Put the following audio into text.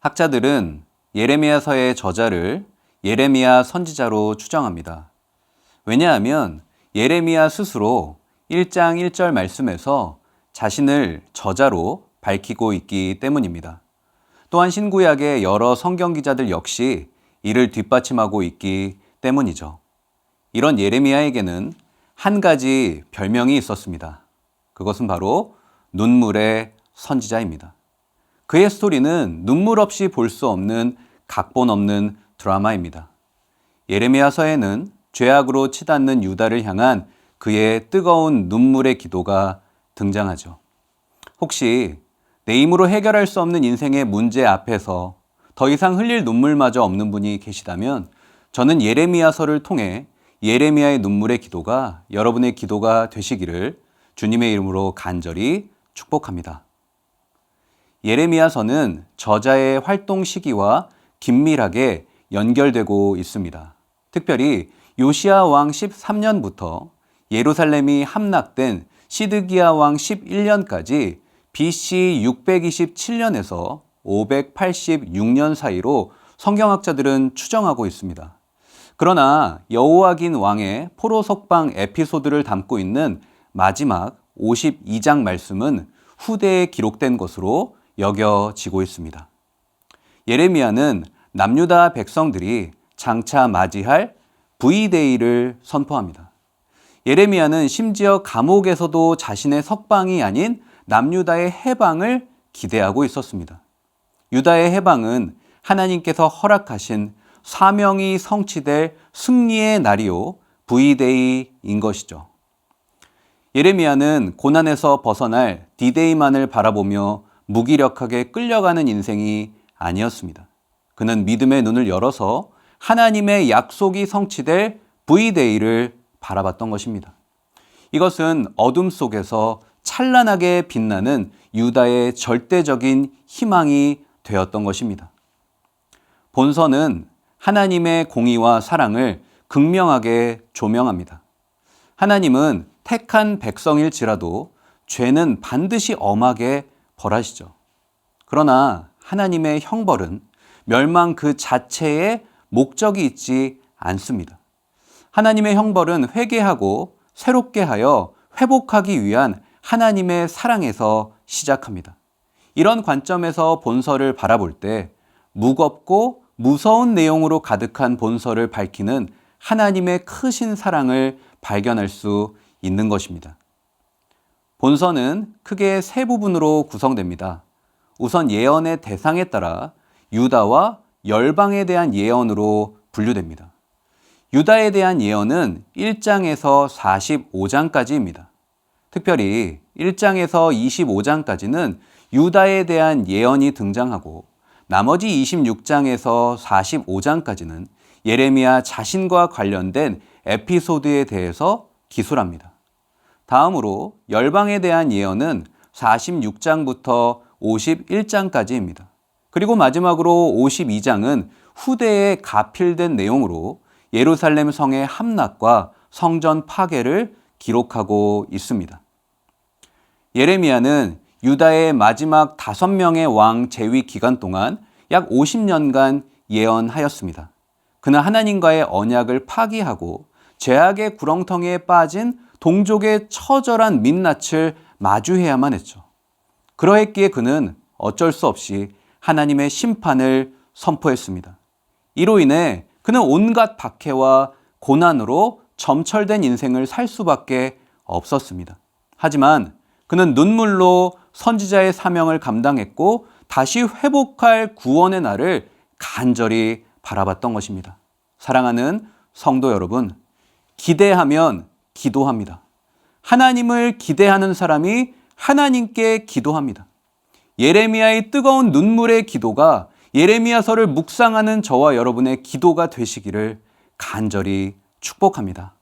학자들은 예레미야서의 저자를 예레미야 선지자로 추정합니다. 왜냐하면 예레미야 스스로 1장 1절 말씀에서 자신을 저자로 밝히고 있기 때문입니다. 또한 신구약의 여러 성경 기자들 역시 이를 뒷받침하고 있기 때문이죠. 이런 예레미야에게는 한 가지 별명이 있었습니다. 그것은 바로 눈물의 선지자입니다. 그의 스토리는 눈물 없이 볼 수 없는 각본 없는 드라마입니다. 예레미야서에는 죄악으로 치닫는 유다를 향한 그의 뜨거운 눈물의 기도가 등장하죠. 혹시 내 힘으로 해결할 수 없는 인생의 문제 앞에서 더 이상 흘릴 눈물마저 없는 분이 계시다면 저는 예레미야서를 통해 예레미야의 눈물의 기도가 여러분의 기도가 되시기를 주님의 이름으로 간절히 축복합니다. 예레미야서는 저자의 활동 시기와 긴밀하게 연결되고 있습니다. 특별히 요시아 왕 13년부터 예루살렘이 함락된 시드기야 왕 11년까지 BC 627년에서 586년 사이로 성경학자들은 추정하고 있습니다. 그러나 여호와긴 왕의 포로 석방 에피소드를 담고 있는 마지막 52장 말씀은 후대에 기록된 것으로 여겨지고 있습니다. 예레미야는 남유다 백성들이 장차 맞이할 V데이를 선포합니다. 예레미야는 심지어 감옥에서도 자신의 석방이 아닌 남유다의 해방을 기대하고 있었습니다. 유다의 해방은 하나님께서 허락하신 사명이 성취될 승리의 날이요 V데이인 것이죠. 예레미야는 고난에서 벗어날 디데이만을 바라보며 무기력하게 끌려가는 인생이 아니었습니다. 그는 믿음의 눈을 열어서 하나님의 약속이 성취될 V데이를 바라봤던 것입니다. 이것은 어둠 속에서 찬란하게 빛나는 유다의 절대적인 희망이 되었던 것입니다. 본서는 하나님의 공의와 사랑을 극명하게 조명합니다. 하나님은 택한 백성일지라도 죄는 반드시 엄하게 벌하시죠. 그러나 하나님의 형벌은 멸망 그 자체에 목적이 있지 않습니다. 하나님의 형벌은 회개하고 새롭게 하여 회복하기 위한 하나님의 사랑에서 시작합니다. 이런 관점에서 본서를 바라볼 때 무겁고 무서운 내용으로 가득한 본서를 밝히는 하나님의 크신 사랑을 발견할 수 있는 것입니다. 본서는 크게 세 부분으로 구성됩니다. 우선 예언의 대상에 따라 유다와 열방에 대한 예언으로 분류됩니다. 유다에 대한 예언은 1장에서 45장까지입니다. 특별히 1장에서 25장까지는 유다에 대한 예언이 등장하고 나머지 26장에서 45장까지는 예레미야 자신과 관련된 에피소드에 대해서 기술합니다. 다음으로 열방에 대한 예언은 46장부터 51장까지입니다. 그리고 마지막으로 52장은 후대에 가필된 내용으로 예루살렘 성의 함락과 성전 파괴를 기록하고 있습니다. 예레미야는 유다의 마지막 다섯 명의 왕 재위 기간 동안 약 50년간 예언하였습니다. 그는 하나님과의 언약을 파기하고 죄악의 구렁텅이에 빠진 동족의 처절한 민낯을 마주해야만 했죠. 그러했기에 그는 어쩔 수 없이 하나님의 심판을 선포했습니다. 이로 인해 그는 온갖 박해와 고난으로 점철된 인생을 살 수밖에 없었습니다. 하지만 그는 눈물로 선지자의 사명을 감당했고 다시 회복할 구원의 날을 간절히 바라봤던 것입니다. 사랑하는 성도 여러분, 기대하면 기도합니다. 하나님을 기대하는 사람이 하나님께 기도합니다. 예레미야의 뜨거운 눈물의 기도가 예레미야서를 묵상하는 저와 여러분의 기도가 되시기를 간절히 축복합니다.